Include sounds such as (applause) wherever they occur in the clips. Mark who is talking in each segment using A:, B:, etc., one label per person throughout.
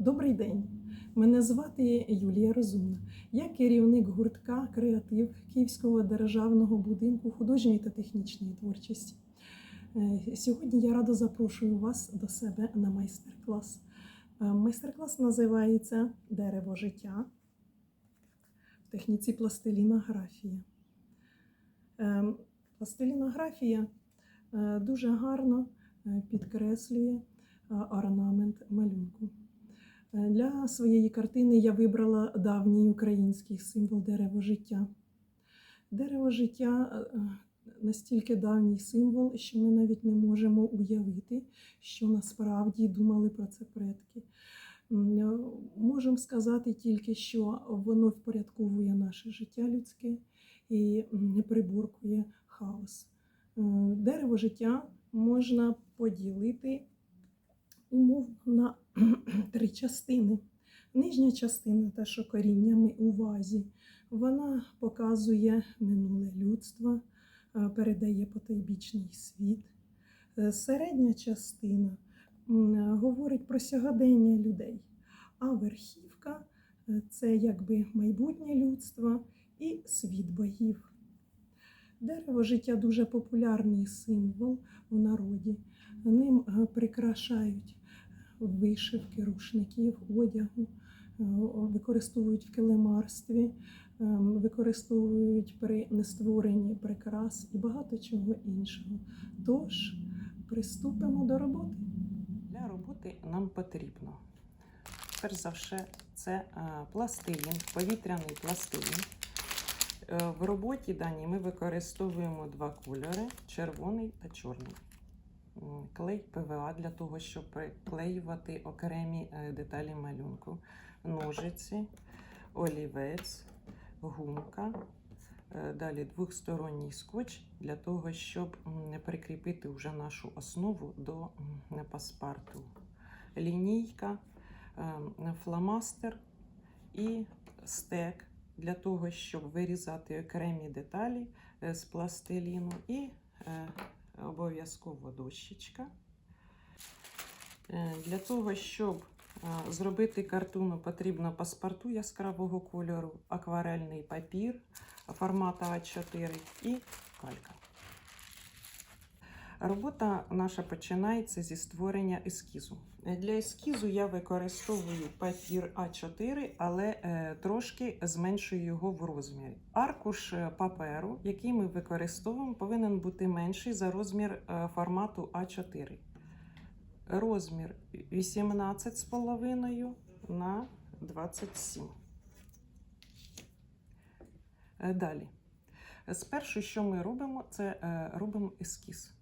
A: Добрий день. Мене звати Юлія Розумна. Я керівник гуртка Креатив Київського державного будинку художньої та технічної творчості. Е, Сьогодні я радо запрошую вас до себе на майстер-клас. Е, Майстер-клас називається Дерево життя в техніці пластилінографія. Е, Пластилінографія е, дуже гарно підкреслює орнамент малюнку. Е, Для своєї картини я вибрала давній український символ дерево життя. Дерево життя е, настільки давній символ, що ми навіть не можемо уявити, що насправді думали про це предки. Е, Можемо сказати тільки, що воно впорядковує наше життя людське і приборкує хаос. Е, Дерево життя можна поділити умовно на (clears throat) три частини. Нижня частина, та що коріннями у вазі, вона показує минуле людство, е, передає потойбічний світ. Е, Середня частина е, говорить про сьогодення людей, а верхівка це якби майбутнє людство і світ богів. Дерево життя дуже популярний символ у народі. Ним прикрашають вишивки, рушників, одягу, е, використовують в килимарстві, е, використовують при нестворенні прикрас і багато чого іншого. Тож приступимо до роботи.
B: Для роботи нам потрібно, перш за все, це е, пластилін, повітряний пластилін. В роботі даній ми використовуємо два кольори червоний та чорний. Клей ПВА для того, щоб приклеювати окремі е, деталі малюнку, ножиці, олівець, гумка. Е, Далі двохсторонній скотч для того, щоб прикріпити вже нашу основу до паспарту. Лінійка, е, фломастер і стек для того, щоб вирізати окремі деталі з пластиліну і обов'язково дощечка. Е, Для того, щоб е, зробити картину, потрібно паспорту яскравого кольору, акварельний папір формату А4 і калька. Робота наша починається зі створення ескізу. Для ескізу я використовую папір А4, але е, трошки зменшую його в розмірі. Аркуш е, паперу, який ми використовуємо, повинен бути менший за розмір е, формату А4. Розмір 18,5 на 27. Е, Далі. Спершу, що ми робимо, це е, робимо ескіз.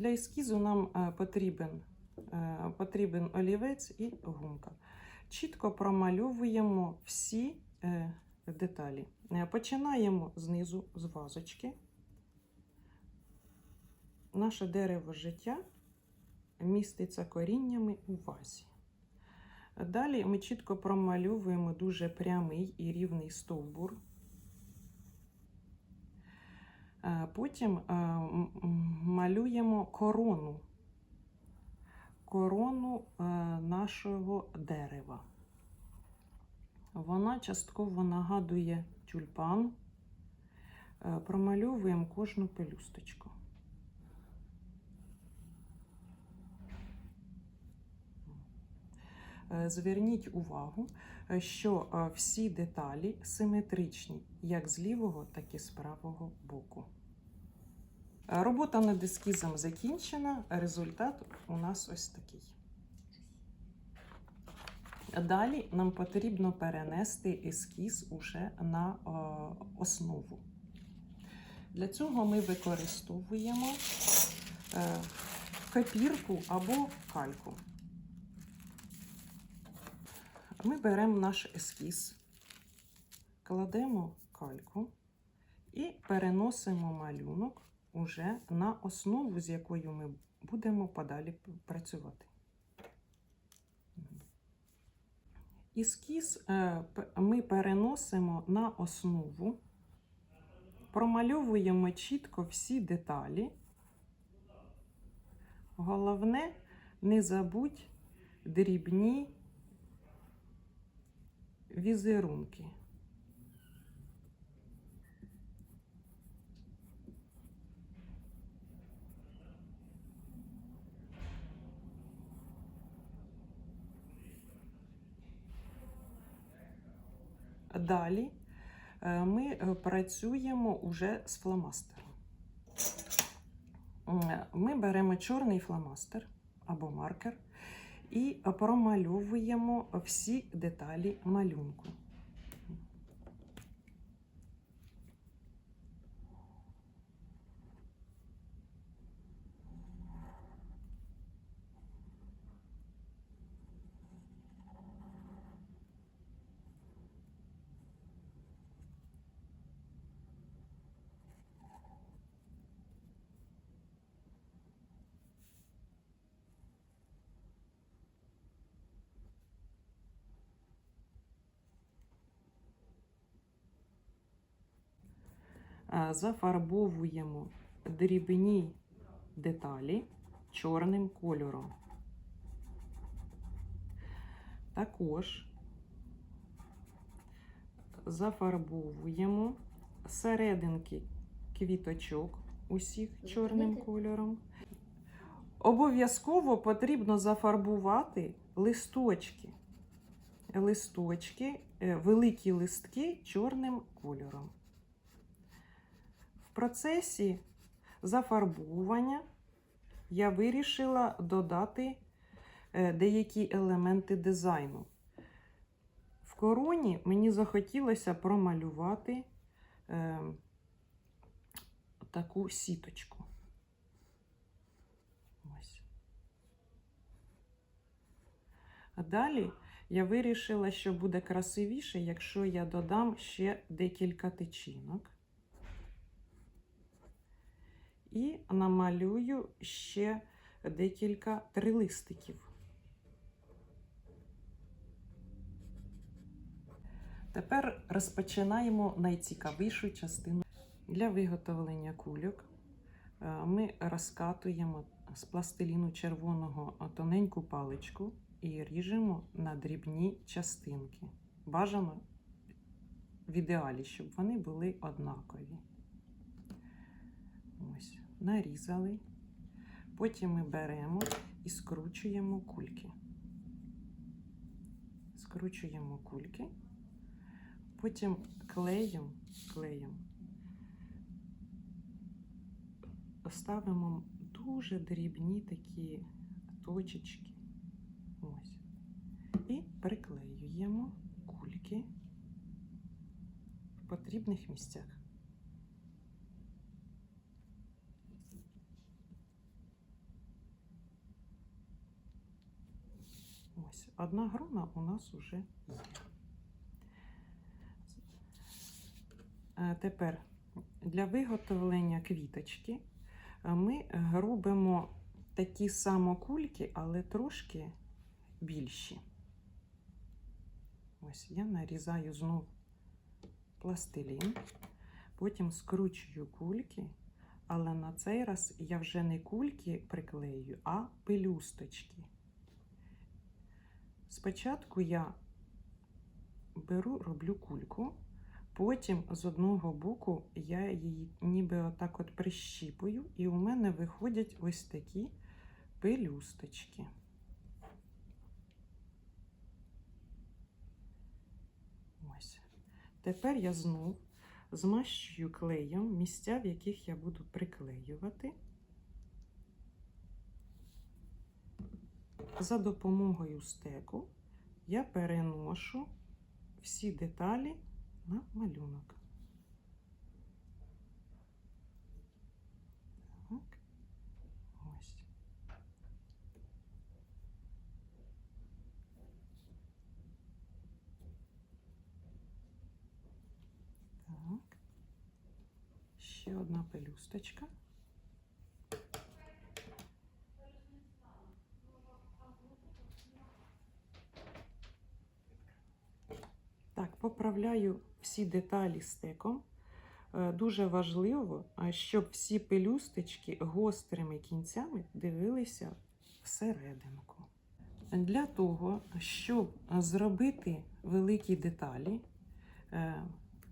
B: Для ескізу нам е, потрібен, е, потрібен олівець і гумка. Чітко промальовуємо всі е, деталі. Починаємо знизу з вазочки. Наше дерево життя міститься коріннями у вазі. Далі ми чітко промальовуємо дуже прямий і рівний стовбур. Потім малюємо корону, корону е, нашого дерева. Вона частково нагадує тюльпан. Е, Промальовуємо кожну пелюсточку. Е, Зверніть увагу, що всі деталі симетричні як з лівого, так і з правого боку. Е, Робота над ескізом закінчена. Результат у нас ось такий. Далі нам потрібно перенести ескіз уже на е, основу. Для цього ми використовуємо е, копірку або кальку. Ми беремо наш ескіз, кладемо кальку і переносимо малюнок уже на основу, з якою ми будемо подалі працювати. Ескіз е, ми переносимо на основу, промальовуємо чітко всі деталі. Головне не забудь дрібні візерунки. Далі е, ми е, працюємо уже з фломастером. Ми беремо чорний фломастер або маркер і промальовуємо всі деталі малюнку. Зафарбовуємо дрібні деталі чорним кольором. Також зафарбовуємо серединки квіточок усіх чорним кольором. Обов'язково потрібно зафарбувати листочки. Листочки, е, великі листки чорним кольором. В процесі зафарбовування я вирішила додати е, деякі елементи дизайну. В короні мені захотілося промалювати е, таку сіточку. Ось. Далі я вирішила, що буде красивіше, якщо я додам ще декілька тичинок. І намалюю ще декілька трилистиків. Тепер розпочинаємо найцікавішу частину. Для виготовлення кульок е, ми розкатуємо з пластиліну червоного тоненьку паличку і ріжемо на дрібні частинки. Бажано в ідеалі, щоб вони були однакові. Нарізали. Потім ми беремо і скручуємо кульки. Скручуємо кульки, потім клеєм, клеєм ставимо дуже дрібні такі точечки. Ось. І приклеюємо кульки в потрібних місцях. Ось, одна грона у нас вже є. Е, Тепер для виготовлення квіточки е, ми робимо такі само кульки, але трошки більші. Ось я нарізаю знов пластилін, потім скручую кульки, але на цей раз я вже не кульки приклею, а пелюсточки. Спочатку я беру, роблю кульку, потім з одного боку я її ніби отак от прищіпую, і у мене виходять ось такі пелюсточки. Тепер я знов змащую клеєм місця, в яких я буду приклеювати. За допомогою стеку я переношу всі деталі на малюнок. Так. Ось. Так. Ще одна пелюсточка. Поправляю всі деталі стеком. Е, Дуже важливо, щоб всі пелюсточки гострими кінцями дивилися в серединку. Для того, щоб зробити великі деталі, е,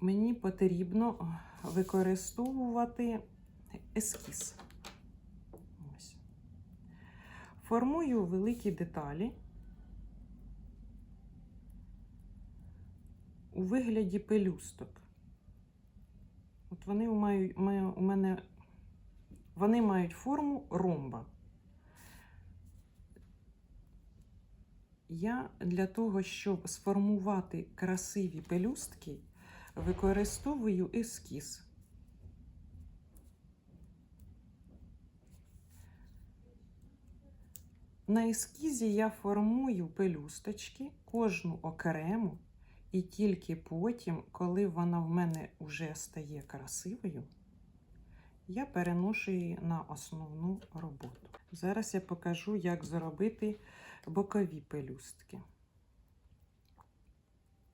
B: мені потрібно використовувати ескіз. Ось. Формую великі деталі у вигляді пелюсток. От вони у мене вони мають форму ромба. Я для того, щоб сформувати красиві пелюстки, використовую ескіз. На ескізі я формую пелюсточки, кожну окремо, і тільки потім, коли вона в мене вже стає красивою, я переношу її на основну роботу. Зараз я покажу, як зробити бокові пелюстки.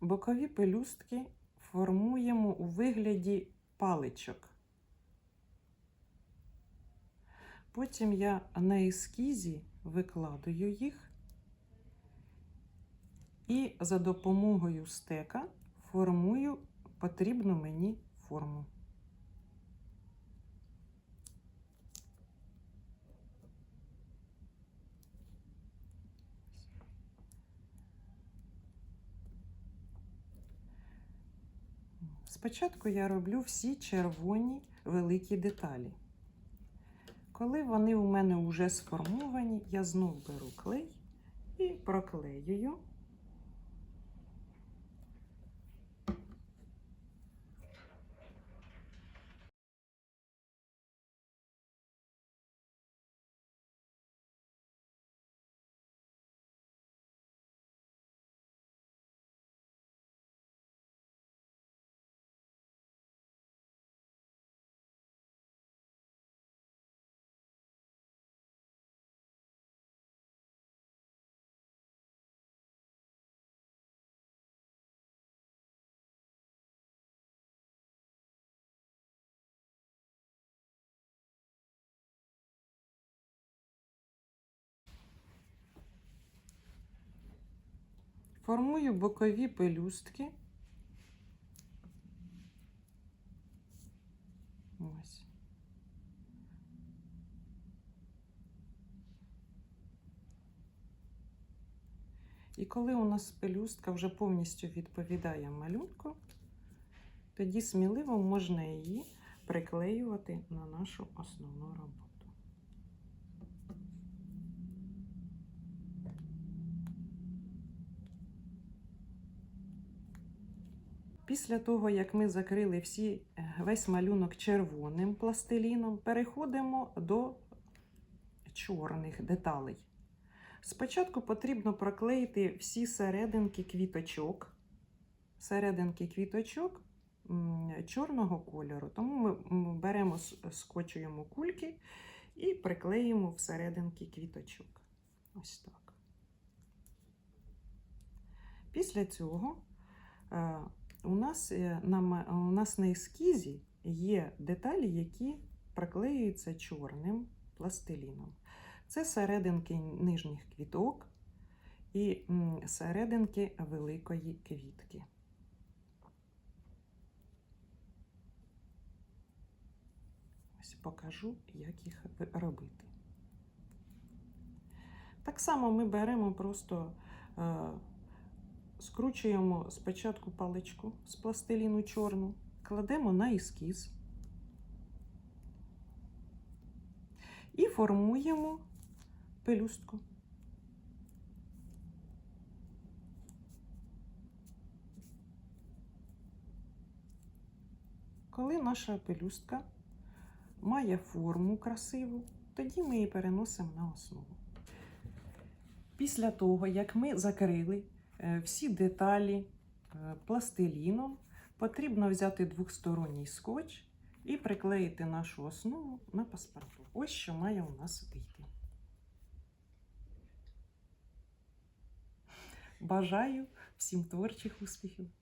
B: Бокові пелюстки формуємо у вигляді паличок. Потім я на ескізі викладаю їх і за допомогою стека формую потрібну мені форму. Спочатку я роблю всі червоні великі деталі. Коли вони у мене вже сформовані, я знов беру клей і проклеюю. Формую бокові пелюстки. І коли у нас пелюстка вже повністю відповідає малюнку, тоді сміливо можна її приклеювати на нашу основну роботу. Після того, як ми закрили всі, е, весь малюнок червоним пластиліном, переходимо до чорних деталей. Спочатку потрібно проклеїти всі серединки квіточок, серединки квіточок чорного кольору. Тому ми беремо, скочуємо кульки і приклеїмо всерединки квіточок. Ось так. Після цього е, у нас, е, на, у нас на ескізі є деталі, які приклеюються чорним пластиліном. Це серединки нижніх квіток і серединки великої квітки. Ось покажу, як їх робити. Так само ми беремо просто е, скручуємо спочатку паличку з пластиліну чорну, кладемо на ескіз і формуємо пелюстку. Коли наша пелюстка має форму красиву, тоді ми її переносимо на основу. Після того, як ми закрили всі деталі е, пластиліном, потрібно взяти двохсторонній скотч і приклеїти нашу основу на паспорту. Ось що має у нас вийти. Бажаю всім творчих успіхів!